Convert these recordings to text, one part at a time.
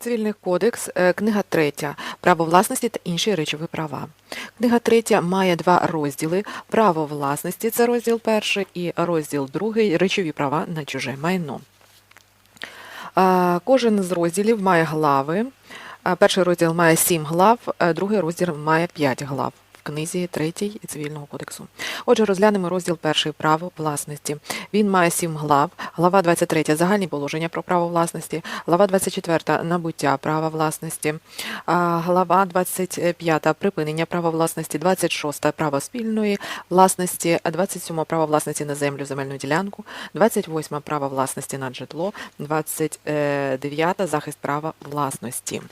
Цивільний кодекс, е, книга 3. Право власності та інші речові права. Книга 3 має два розділи. Право власності це розділ перший, і розділ другий речові права на чуже майно. Кожен з розділів має глави. Перший розділ має 7 глав, другий розділ має 5 глав. Книзі 3 Цивільного кодексу. Отже, розглянемо розділ перший право власності. Він має 7 глав. Глава 23 загальні положення про право власності, глава 24 набуття права власності, глава 25 припинення права власності, 26 право спільної власності, 27 право власності на землю, земельну ділянку, 28 право власності на житло, 29 захист права власності.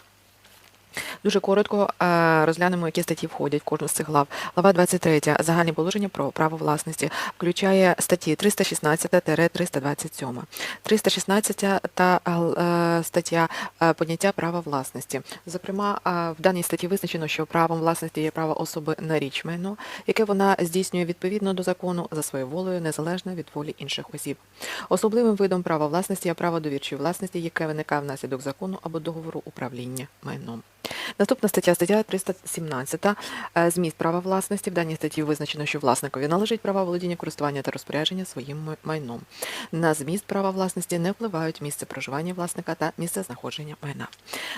Дуже коротко е, розглянемо, які статті входять в кожну з цих глав. Глава 23. Загальні положення про право власності включає статті 316-327. 316 та е, стаття е, поняття права власності. Зокрема, в даній статті визначено, що правом власності є право особи на річ майно, яке вона здійснює відповідно до закону за своєю волею, незалежно від волі інших осіб. Особливим видом права власності є право довірчої власності, яке виникає внаслідок закону або договору управління майном. Наступна стаття, стаття 317. Е, Зміст права власності. В даній статті визначено, що власникові належить права володіння, користування та розпорядження своїм майном. На зміст права власності не впливають місце проживання власника та місце знаходження майна.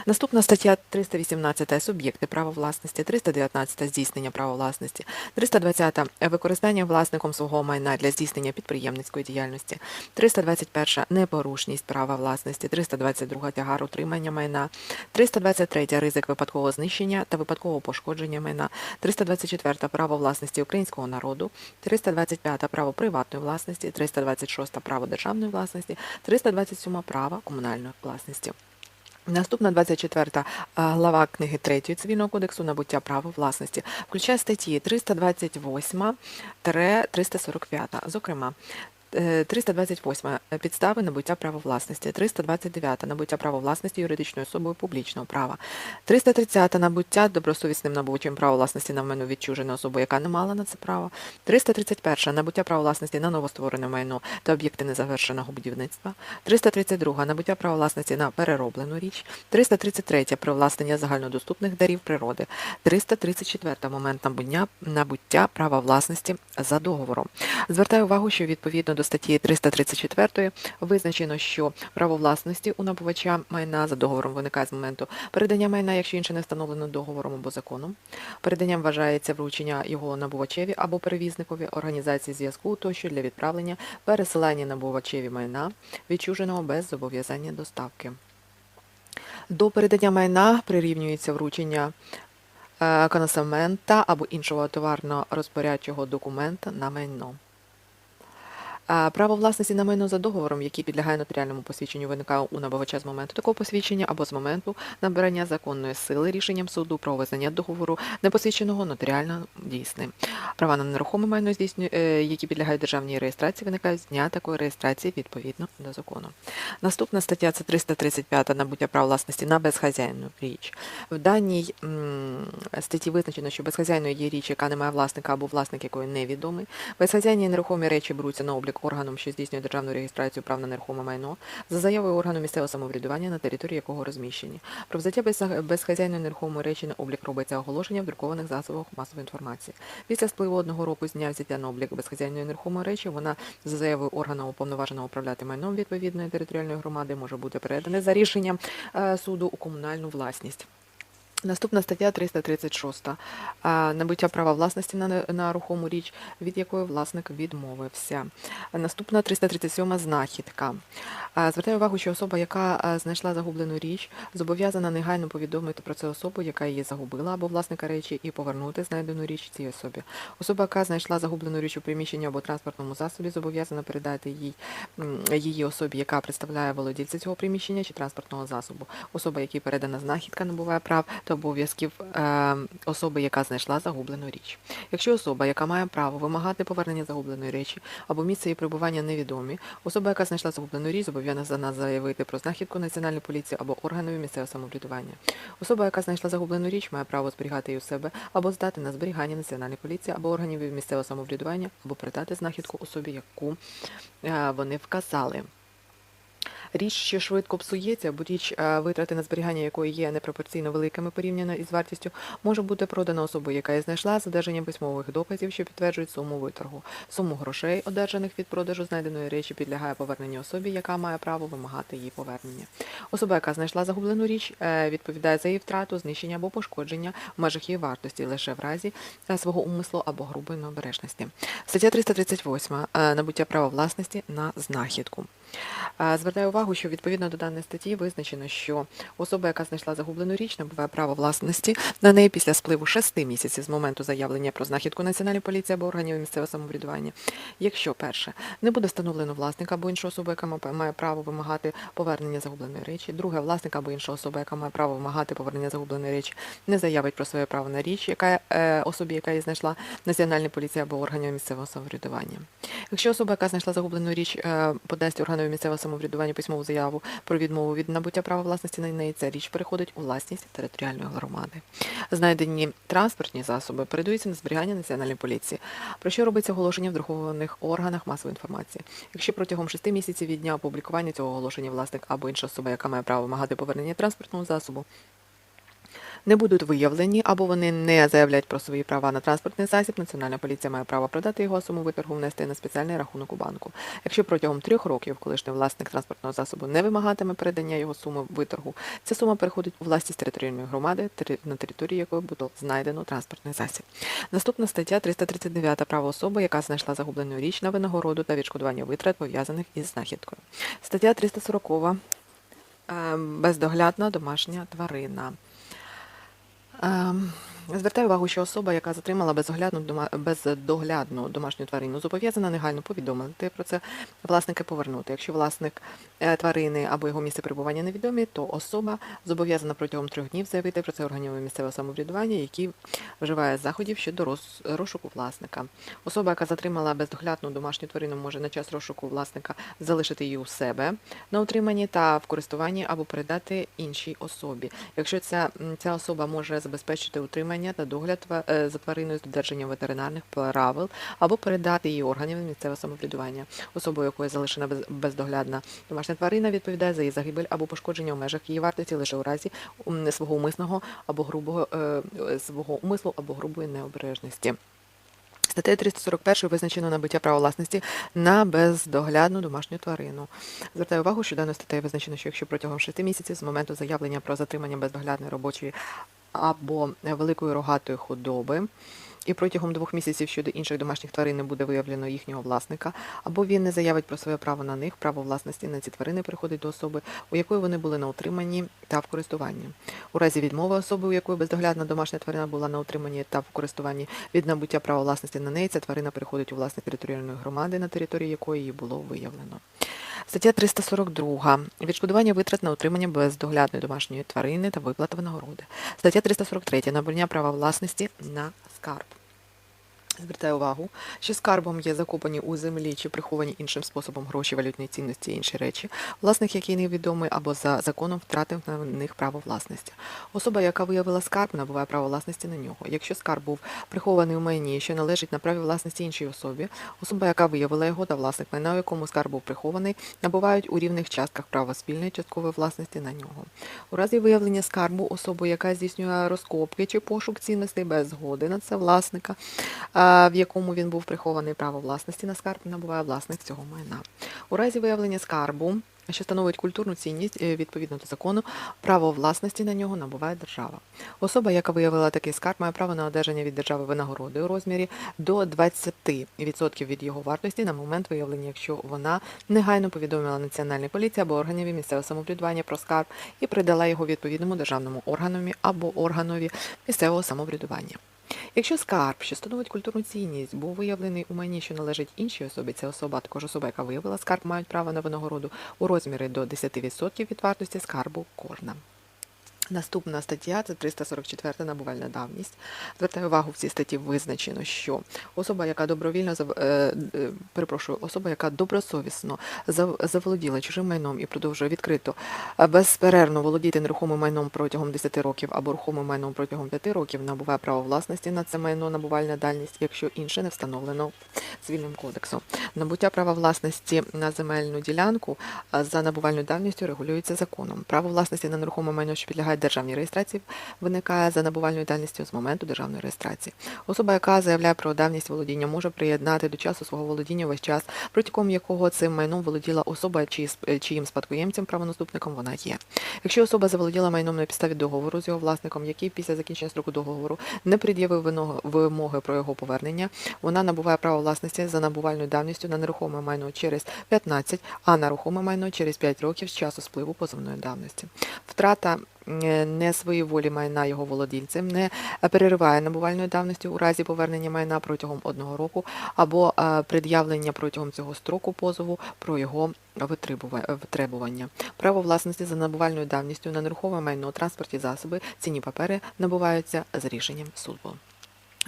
Наступна стаття 318. Суб'єкти права власності, 319. Здійснення права власності, 320. Використання власником свого майна для здійснення підприємницької діяльності, 321. Непорушність права власності, 322. Тягар утримання майна, 323. Ризик випадкового знищення та випадкового пошкодження майна, 324. Право власності українського народу, 325. Право приватної власності, 326. Право державної власності, 327. Право комунальної власності. Наступна 24 глава книги 3 Цивільного кодексу набуття права власності включає статті 328-345, зокрема, е, 328 підстави набуття права власності, 329 набуття права власності юридичною особою публічного права, 330 набуття добросовісним набувачем права власності на майно відчуженої особи, яка не мала на це право, 331 набуття права власності на новостворене майно та об'єкти незавершеного будівництва, 332 набуття права власності на перероблену річ, 333 привласнення загальнодоступних дарів природи, 334 момент набуття права власності за договором. Звертаю увагу, що відповідно до статті 334 визначено, що право власності у набувача майна за договором виникає з моменту передання майна, якщо інше не встановлено договором або законом. Переданням вважається вручення його набувачеві або перевізникові організації зв'язку тощо для відправлення, пересилання набувачеві майна, відчуженого без зобов'язання доставки. До передання майна прирівнюється вручення е, коносамента або іншого товарно-розпорядчого документа на майно. Право власності на майно за договором, який підлягає нотаріальному посвідченню, виникає у набувача з моменту такого посвідчення або з моменту набирання законної сили рішенням суду про визнання договору непосвідченого нотаріально дійсним. Права на нерухоме майно, здійснює- е, які підлягають державній реєстрації, виникають з дня такої реєстрації відповідно до закону. Наступна стаття це 335 набуття права власності на безхазяйну річ. В даній статті визначено, що безхазяйною є річ, яка не має власника або власник якої невідомий. Безхазяйні нерухомі речі беруться на облік органом, що здійснює державну реєстрацію прав на нерухоме майно, за заявою органу місцевого самоврядування, на території якого розміщені. Про взяття безхазяйної нерухомої речі на облік робиться оголошення в друкованих засобах масової інформації. Після спливу одного року з дня взяття на облік безхазяйної нерухомої речі, вона за заявою органу уповноваженого управляти майном відповідної територіальної громади може бути передана за рішенням е, суду у комунальну власність. Наступна стаття 336. А, Набуття права власності на, на рухому річ, від якої власник відмовився. Наступна 337 знахідка. Звертаю увагу, що особа, яка знайшла загублену річ, зобов'язана негайно повідомити про це особу, яка її загубила, або власника речі, і повернути знайдену річ цій особі. Особа, яка знайшла загублену річ у приміщенні або транспортному засобі, зобов'язана передати їй її особі, яка представляє володільця цього приміщення чи транспортного засобу. Особа, якій передана знахідка, набуває прав та обов'язків е, особи, яка знайшла загублену річ. Якщо особа, яка має право вимагати повернення загубленої речі або місце її перебування невідомі, особа, яка знайшла загублену річ, зобов'язана заявити про знахідку національної поліції або органові місцевого самоврядування. Особа, яка знайшла загублену річ, має право зберігати її у себе або здати на зберігання національної поліції або органів місцевого самоврядування, або передати знахідку особі, яку е, вони вказали. Річ, що швидко псується, або річ, е, витрати на зберігання якої є непропорційно великими порівняно із вартістю, може бути продана особою, яка її знайшла з одержанням письмових доказів, що підтверджують суму виторгу. Суму грошей, одержаних від продажу знайденої речі, підлягає поверненню особі, яка має право вимагати її повернення. Особа, яка знайшла загублену річ, е, відповідає за її втрату, знищення або пошкодження в межах її вартості лише в разі е, свого умислу або грубої необережності. Стаття 338. Е, Набуття права власності на знахідку. Звертаю увагу, що відповідно до даної статті визначено, що особа, яка знайшла загублену річ, набуває право власності на неї після спливу 6 місяців з моменту заявлення про знахідку Національної поліції або органів місцевого самоврядування. Якщо перше не буде встановлено власника або іншу особу, яка має право вимагати повернення загубленої речі, друге власника або інша особа, яка має право вимагати повернення загубленої речі, не заявить про своє право на річ, яка е, особі, яка її знайшла Національна поліція або органів місцевого самоврядування. Якщо особа, яка знайшла загублену річ, е, подасть органові місцевого самоврядування письмову заяву про відмову від набуття права власності на неї, ця річ переходить у власність територіальної громади. Знайдені транспортні засоби передаються на зберігання національної поліції, про що робиться оголошення в друкованих органах масової інформації. Якщо протягом шести місяців від дня опублікування цього оголошення власник або інша особа, яка має право вимагати повернення транспортного засобу, не будуть виявлені або вони не заявляють про свої права на транспортний засіб, Національна поліція має право продати його суму виторгу внести на спеціальний рахунок у банку. Якщо протягом трьох років колишній власник транспортного засобу не вимагатиме передання його суми виторгу, ця сума переходить у власність територіальної громади, на території якої буде знайдено транспортний засіб. Наступна стаття 339 право особи, яка знайшла загублену річ на винагороду та відшкодування витрат пов'язаних із знахідкою. Стаття 340 е, бездоглядна домашня тварина. Um, Звертаю увагу, що особа, яка затримала безоглядну бездоглядну домашню тварину, зобов'язана негайно повідомити про це власника повернути. Якщо власник е, тварини або його місце перебування невідомі, то особа зобов'язана протягом трьох днів заявити про це органів місцевого самоврядування, які вживає заходів щодо розшуку власника. Особа, яка затримала бездоглядну домашню тварину, може на час розшуку власника залишити її у себе на утриманні та в користуванні або передати іншій особі. Якщо ця, ця особа може забезпечити утримання та догляд е, за твариною з додержанням ветеринарних правил або передати її органів місцевого самоврядування. Особою, якою залишена бездоглядна домашня тварина, відповідає за її загибель або пошкодження у межах її вартості лише у разі свого умисного або грубого е, свого умислу або грубої необережності. Статтею 341 визначено набуття права власності на бездоглядну домашню тварину. Звертаю увагу, що даною статтею визначено, що якщо протягом 6 місяців з моменту заявлення про затримання бездоглядної робочої або великої рогатої худоби, і протягом двох місяців щодо інших домашніх тварин не буде виявлено їхнього власника, або він не заявить про своє право на них, право власності на ці тварини переходить до особи, у якої вони були на утриманні та в користуванні. У разі відмови особи, у якої бездоглядна домашня тварина була на утриманні та в користуванні від набуття права власності на неї, ця тварина переходить у власність територіальної громади, на території якої її було виявлено. Стаття 342. Відшкодування витрат на утримання бездоглядної домашньої тварини та виплата винагороди. Стаття 343. Набрання права власності на скарб. Звертаю увагу, що скарбом є закопані у землі чи приховані іншим способом гроші, валютні цінності і інші речі, власник який невідомий або за законом втратив на них право власності. Особа, яка виявила скарб, набуває право власності на нього. Якщо скарб був прихований у майні, що належить на праві власності іншій особі, особа, яка виявила його та власник майна, у якому скарб був прихований, набувають у рівних частках право спільної часткової власності на нього. У разі виявлення скарбу особи, яка здійснює розкопки чи пошук цінностей без згоди на це власника, в якому він був прихований право власності на скарб, набуває власник цього майна. У разі виявлення скарбу, що становить культурну цінність е, відповідно до закону, право власності на нього набуває держава. Особа, яка виявила такий скарб, має право на одержання від держави винагороди у розмірі до 20% від його вартості на момент виявлення, якщо вона негайно повідомила Національній поліції або органів місцевого самоврядування про скарб і передала його відповідному державному органові або органові місцевого самоврядування. Якщо скарб, що становить культурну цінність, був виявлений у майні, що належить іншій особі, ця особа, також особа, яка виявила скарб, мають право на винагороду у розмірі до 10% від вартості скарбу кожна. Наступна стаття це 344 набувальна давність. Звертаю увагу в цій статті визначено, що особа, яка добровільно е, е, перепрошую, особа, яка добросовісно зав- заволоділа чужим майном і продовжує відкрито е, безперервно володіти нерухомим майном протягом 10 років або рухомим майном протягом 5 років, набуває право власності на це майно набувальна дальність, якщо інше не встановлено цивільним кодексом. Набуття права власності на земельну ділянку за набувальною давністю регулюється законом. Право власності на нерухоме майно, що підлягає державній реєстрації, виникає за набувальною давністю з моменту державної реєстрації. Особа, яка заявляє про давність володіння, може приєднати до часу свого володіння весь час, протягом якого цим майном володіла особа, чиї чиїм спадкоємцем правонаступником вона є. Якщо особа заволоділа майном на підставі договору з його власником, який після закінчення строку договору не пред'явив вимоги про його повернення, вона набуває право власності за набувальною давністю на нерухоме майно через 15, а на рухоме майно через 5 років з часу спливу позовної давності. Втрата не своєволі майна його володільцем не перериває набувальної давності у разі повернення майна протягом одного року або е, пред'явлення протягом цього строку позову про його витребува- витребування. Право власності за набувальною давністю на нерухоме майно, транспортні засоби, цінні папери набуваються з рішенням суду.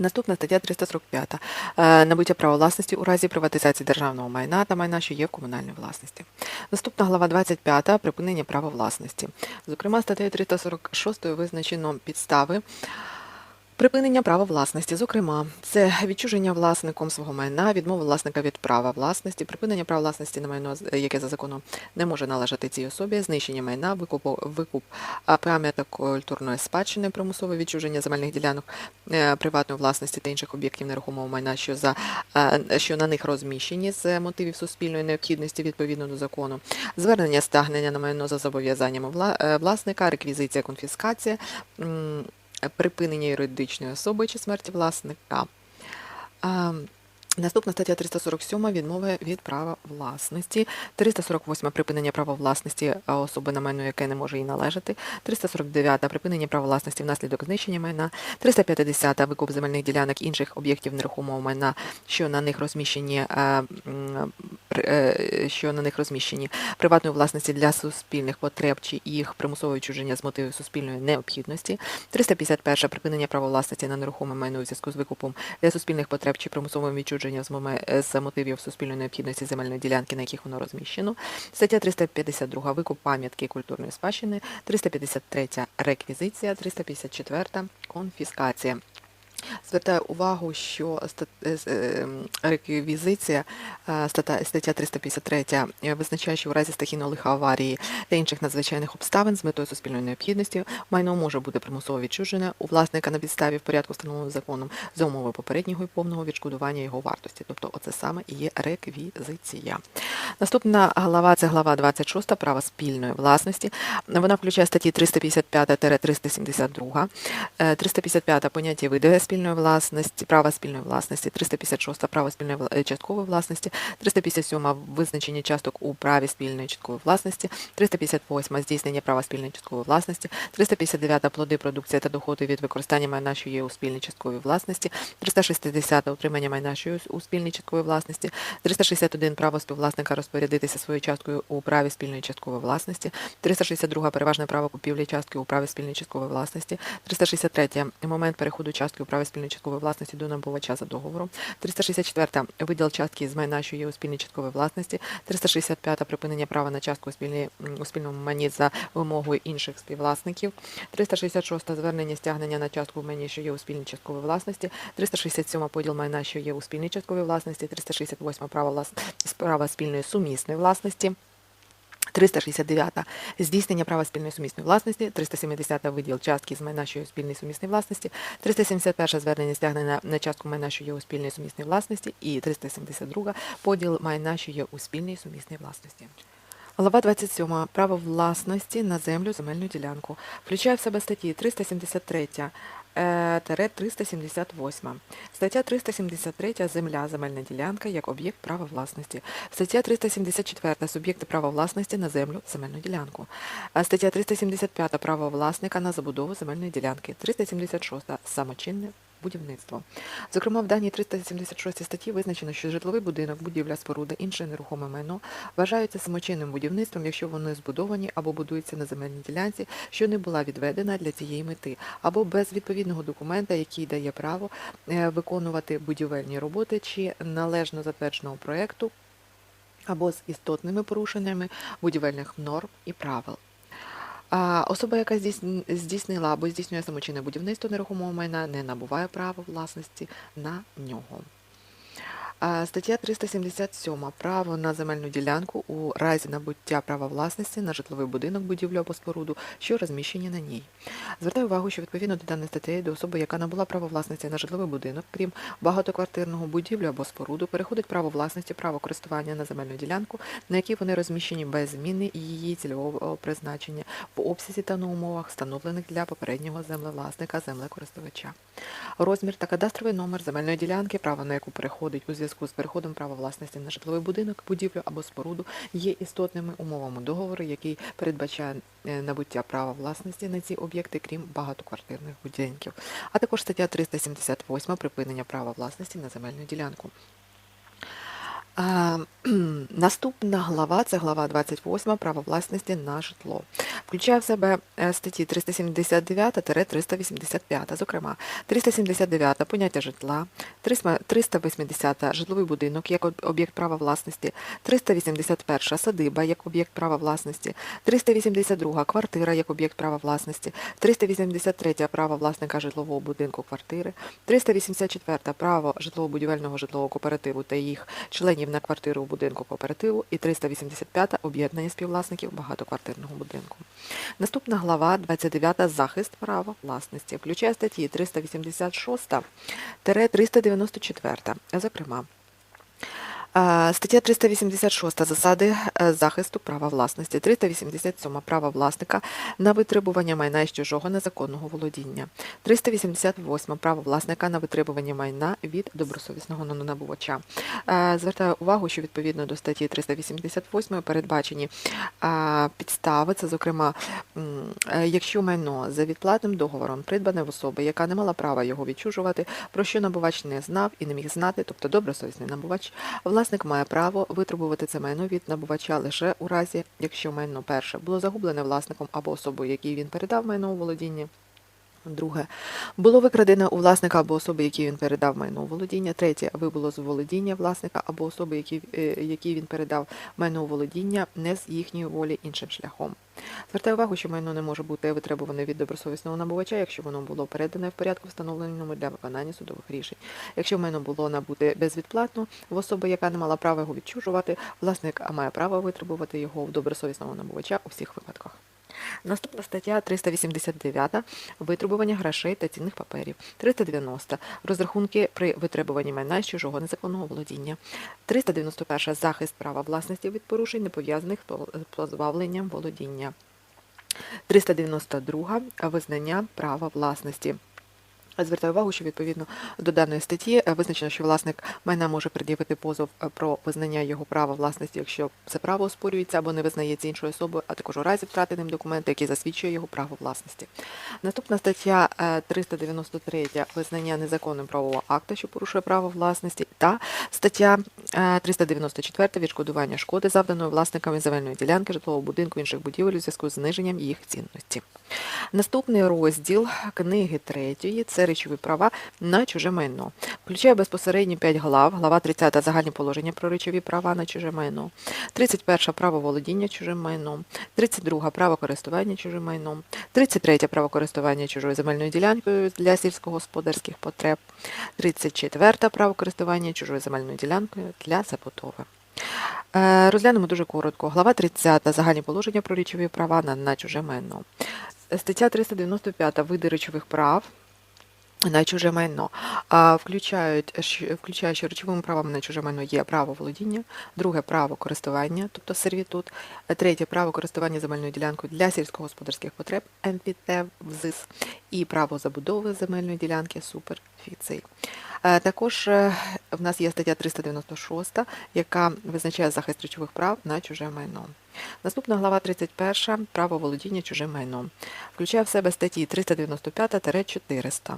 Наступна стаття 345. Е, Набуття права власності у разі приватизації державного майна та майна, що є в комунальній власності. Наступна глава 25. Припинення права власності. Зокрема, статтею 346 визначено підстави Припинення права власності, зокрема, це відчуження власником свого майна, відмова власника від права власності, припинення права власності на майно, яке за законом не може належати цій особі, знищення майна, викуп, викуп пам'яток культурної спадщини, примусове відчуження земельних ділянок е, приватної власності та інших об'єктів нерухомого майна, що за е, що на них розміщені з мотивів суспільної необхідності відповідно до закону, звернення стягнення на майно за зобов'язаннями е, власника, реквізиція, конфіскація. Припинення юридичної особи чи смерті власника. Наступна стаття 347 відмови від права власності, 348 припинення права власності особи на майно, яке не може їй належати, 349 припинення права власності внаслідок знищення майна, 350 викуп земельних ділянок інших об'єктів нерухомого майна, що на них розміщені е, е, що на них розміщені приватної власності для суспільних потреб чи їх примусове відчуження з мотивів суспільної необхідності, 351 припинення права власності на нерухоме майно у зв'язку з викупом для суспільних потреб чи примусовим відчуженням з моми з мотивів суспільної необхідності земельної ділянки, на яких воно розміщено. Стаття 352 викуп пам'ятки культурної спадщини, 353 реквізиція, 354 конфіскація. Звертаю увагу, що е, е, реквізиція, е, стаття 353, е, визначає, що у разі стихійного лиха аварії та інших надзвичайних обставин з метою суспільної необхідності майно може бути примусово відчужене у власника на підставі в порядку встановленого законом за умови попереднього і повного відшкодування його вартості. Тобто, оце саме і є реквізиція. Наступна глава це глава 26 права спільної власності. Вона включає статті 355-372, е, 355 поняття види спільної власності, права спільної власності, 356 право спільної е, часткової власності, 357 визначення часток у праві спільної часткової власності, 358 здійснення права спільної часткової власності, 359 плоди, продукція та доходи від використання майна, що є у спільній частковій власності, 360 утримання майна, що є у спільній частковій власності, 361 право співвласника розпорядитися своєю часткою у праві спільної часткової власності, 362 переважне право купівлі частки у праві спільної часткової власності, 363 момент переходу частки у праві спільної часткової власності до набувача за договором, 364 виділ частки з майна, що є у спільній частковій власності, 365 припинення права на частку у, спільній, м, у спільному майні за вимогою інших співвласників, 366 звернення стягнення на частку в майні, що є у спільній частковій власності, 367 поділ майна, що є у спільній частковій власності, 368 право влас... справа спільної сумісної власності. 369 здійснення права спільної сумісної власності, 370 виділ частки з майна, що є у спільній сумісній власності, 371 звернення стягнення на частку майна, що є у спільній сумісній власності, і 372 поділ майна, що є у спільній сумісній власності. Глава 27. Право власності на землю, земельну ділянку. Включає в себе статті 373 е, тире 378. Стаття 373 земля, земельна ділянка як об'єкт права власності. Стаття 374 суб'єкти права власності на землю, земельну ділянку. Е, Стаття 375 право власника на забудову земельної ділянки. 376 самочинне будівництво. Зокрема, в даній 376 статті визначено, що житловий будинок, будівля, споруда, інше нерухоме майно вважаються самочинним будівництвом, якщо вони збудовані або будуються на земельній ділянці, що не була відведена для цієї мети, або без відповідного документа, який дає право е, виконувати будівельні роботи чи належно затвердженого проекту, або з істотними порушеннями будівельних норм і правил. А особа, яка здійсн- здійснила або здійснює самочинне будівництво нерухомого майна, не набуває права власності на нього. Стаття 377. Право на земельну ділянку у разі набуття права власності на житловий будинок, будівлю або споруду, що розміщені на ній. Звертаю увагу, що відповідно до даної статті до особи, яка набула право власності на житловий будинок, крім багатоквартирного будівлю або споруду, переходить право власності, право користування на земельну ділянку, на якій вони розміщені без зміни її цільового призначення в обсязі та на умовах, встановлених для попереднього землевласника землекористувача. Розмір та кадастровий номер земельної ділянки, право на яку переходить у зв'язку з переходом права власності на житловий будинок, будівлю або споруду, є істотними умовами договору, який передбачає е, набуття права власності на ці об'єкти, крім багатоквартирних будинків. А також стаття 378 припинення права власності на земельну ділянку. Наступна глава це глава 28 право власності на житло. Включає в себе е, статті 379-385, зокрема 379 поняття житла, 380 житловий будинок як об'єкт права власності, 381 садиба як об'єкт права власності, 382 квартира як об'єкт права власності, 383 право власника житлового будинку квартири, 384 право житлово-будівельного житлового кооперативу та їх членів на квартиру у будинку кооперативу і 385 об'єднання співвласників багатоквартирного будинку. Наступна глава 29 захист права власності включає статті 386-394, зокрема. Стаття 386 засади е, захисту права власності, 387 права власника на витребування майна із чужого незаконного володіння, 388 право власника на витребування майна від добросовісного набувача. Е, Звертаю увагу, що відповідно до статті 388 передбачені підстави, це зокрема, е, якщо майно за відплатним договором придбане в особи, яка не мала права його відчужувати, про що набувач не знав і не міг знати, тобто добросовісний набувач, власник має право витребувати це майно від набувача лише у разі, якщо майно перше було загублене власником або особою, якій він передав майно у володіння. Друге, було викрадене у власника або особи, якій він передав майно володіння. Третє, вибуло з володіння власника або особи, які, е, він передав майно володіння не з їхньої волі іншим шляхом. Звертаю увагу, що майно не може бути витребуване від добросовісного набувача, якщо воно було передане в порядку, встановленому для виконання судових рішень. Якщо майно було набуте безвідплатно в особи, яка не мала права його відчужувати, власник має право витребувати його в добросовісного набувача у всіх випадках. Наступна стаття 389 витребування грошей та цінних паперів. 390 розрахунки при витребуванні майна з чужого незаконного володіння. 391 захист права власності від порушень, не пов'язаних з позбавленням володіння. 392 визнання права власності. Звертаю увагу, що відповідно до даної статті е, визначено, що власник майна може пред'явити позов е, про визнання його права власності, якщо це право оспорюється або не визнається іншою особою, а також у разі втрати ним документа, який засвідчує його право власності. Наступна стаття е, 393 визнання незаконним правового акта, що порушує право власності, та стаття е, 394 відшкодування шкоди, завданої власниками земельної ділянки, житлового будинку, інших будівель у зв'язку з зниженням їх цінності. Наступний розділ книги третьої це речові права на чуже майно. Включає безпосередньо 5 глав. Глава 30 загальні положення про речові права на чуже майно. 31 право володіння чужим майном. 32 право користування чужим майном. 33 право користування чужою земельною ділянкою для сільськогосподарських потреб. 34 право користування чужою земельною ділянкою для забудови. Е, Розглянемо дуже коротко. Глава 30. Загальні положення про речові права на, на чуже майно. Стаття 395. Види речових прав на чуже майно. Включають, включає, що речовими правами на чуже майно є право володіння, друге право користування, тобто сервітут, третє право користування земельною ділянкою для сільськогосподарських потреб МПТ ВЗИС і право забудови земельної ділянки суперфіцій. Е, Також е, в нас є стаття 396, яка визначає захист речових прав на чуже майно. Наступна глава 31 право володіння чужим майном. Включає в себе статті 395-400. Е,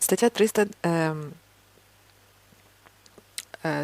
Стаття 300, ем, е,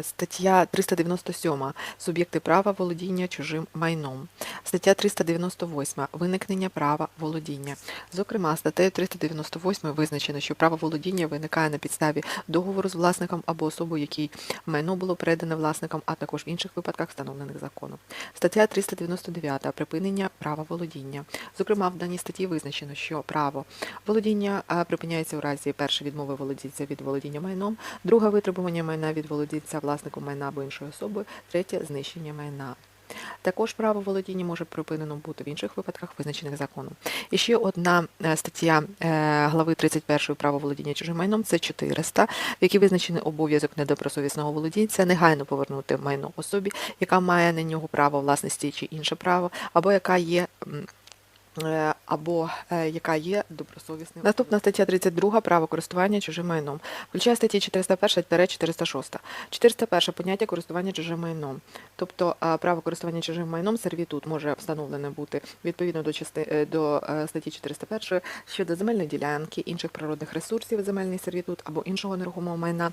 Стаття 397. Суб'єкти права володіння чужим майном. Стаття 398. Виникнення права володіння. Зокрема, статтею 398 визначено, що право володіння виникає на підставі договору з власником або особою, якій майно було передане власником, а також в інших випадках, встановлених законом. Стаття 399. Припинення права володіння. Зокрема, в даній статті визначено, що право володіння припиняється у разі перше відмови володільця від володіння майном, друге витребування майна від володільця власником майна або іншою особою, третє знищення майна. Також право володіння може припинено бути в інших випадках, визначених законом. І ще одна е, стаття е, глави 31 право володіння чужим майном це 400, в якій визначений обов'язок недобросовісного володінця негайно повернути майно особі, яка має на нього право власності чи інше право, або яка є. Е, Або е, яка є добросовісним. Наступна стаття 32 право користування чужим майном. Включає статті 401-406. 401 поняття користування чужим майном. Тобто е, право користування чужим майном сервітут може встановлене бути відповідно до части до статті 401 щодо земельної ділянки, інших природних ресурсів, земельний сервітут або іншого нерухомого майна.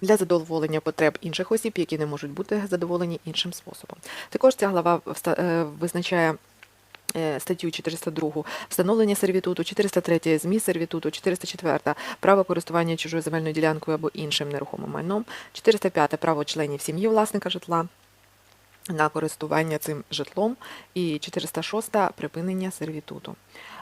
Для задоволення потреб інших осіб, які не можуть бути задоволені іншим способом. Також ця глава визначає статтю 402 встановлення сервітуту, 403 зміст сервітуту, 404 право користування чужою земельною ділянкою або іншим нерухомим майном, 405 право членів сім'ї власника житла на користування цим житлом і 406 припинення сервітуту.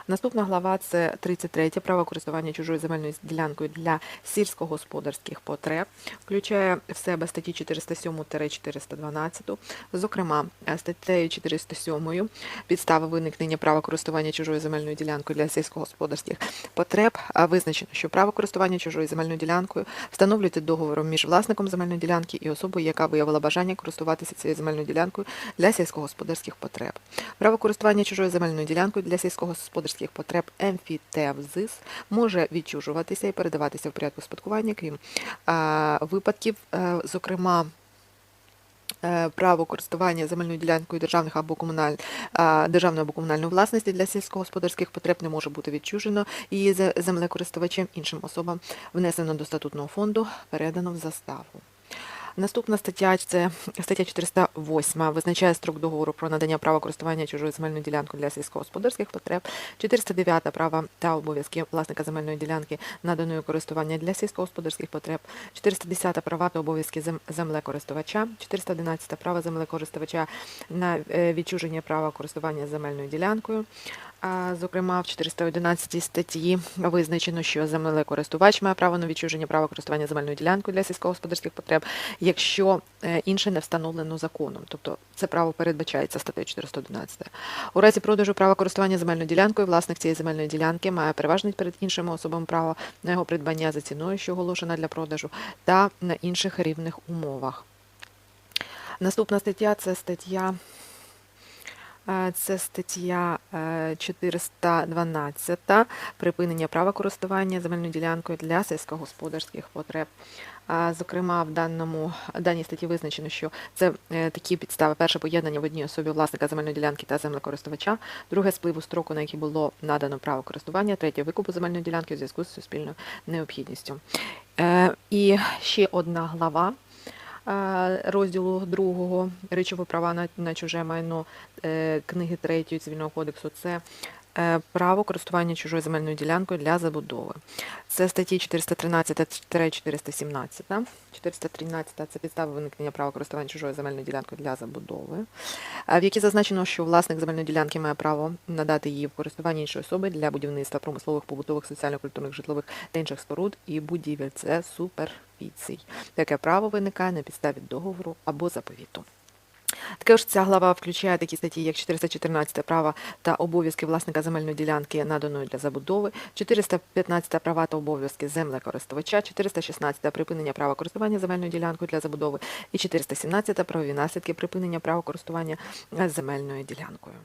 Наступна глава це 33 право користування чужою земельною ділянкою для сільськогосподарських потреб, включає в себе статті 407-412, зокрема е, статтею 407 підстави виникнення права користування чужою земельною ділянкою для сільськогосподарських потреб визначено, що право користування чужою земельною ділянкою встановлюється договором між власником земельної ділянки і особою, яка виявила бажання користуватися цією земельною ділянкою для сільськогосподарських потреб. Право користування чужою земельною ділянкою для сільськогосподарських потреб емфітевзис може відчужуватися і передаватися в порядку спадкування, крім випадків, е, зокрема. е, Право користування земельною ділянкою державних або комуналь... державної або комунальної власності для сільськогосподарських потреб не може бути відчужено і землекористувачем іншим особам внесено до статутного фонду, передано в заставу. Наступна стаття це стаття 408 визначає строк договору про надання права користування чужою земельною ділянкою для сільськогосподарських потреб. 409 права та обов'язки власника земельної ділянки наданої користування для сільськогосподарських потреб. 410 права та обов'язки зем- землекористувача. 411 права землекористувача на е, відчуження права користування земельною ділянкою. Зокрема, в 411 статті визначено, що землекористувач має право на відчуження права користування земельною ділянкою для сільськогосподарських потреб, якщо е, інше не встановлено законом. Тобто це право передбачається статтею 411. У разі продажу права користування земельною ділянкою власник цієї земельної ділянки має переважність перед іншими особами право на його придбання за ціною, що оголошена для продажу, та на інших рівних умовах. Наступна стаття це стаття Це стаття е, 412 припинення права користування земельною ділянкою для сільськогосподарських потреб. Зокрема, в даному даній статті визначено, що це е, такі підстави: перше поєднання в одній особі власника земельної ділянки та землекористувача, друге спливу строку, на який було надано право користування, третє викупу земельної ділянки у зв'язку з суспільною необхідністю. Е, І ще одна глава е, розділу другого речові права на, на чуже майно е, книги 3 Цивільного кодексу це е, право користування чужою земельною ділянкою для забудови. Це статті 413-417. 413 – це підстави виникнення права користування чужою земельною ділянкою для забудови, в якій зазначено, що власник земельної ділянки має право надати її в користування іншої особи для будівництва промислових, побутових, соціально-культурних, житлових та інших споруд і будівель. Це суперфіцій. Таке право виникає на підставі договору або заповіту. Також ця глава включає такі статті, як 414 права та обов'язки власника земельної ділянки, наданої для забудови, 415 права та обов'язки землекористувача, 416 припинення права користування земельною ділянкою для забудови і 417 правові наслідки припинення права користування е, земельною ділянкою.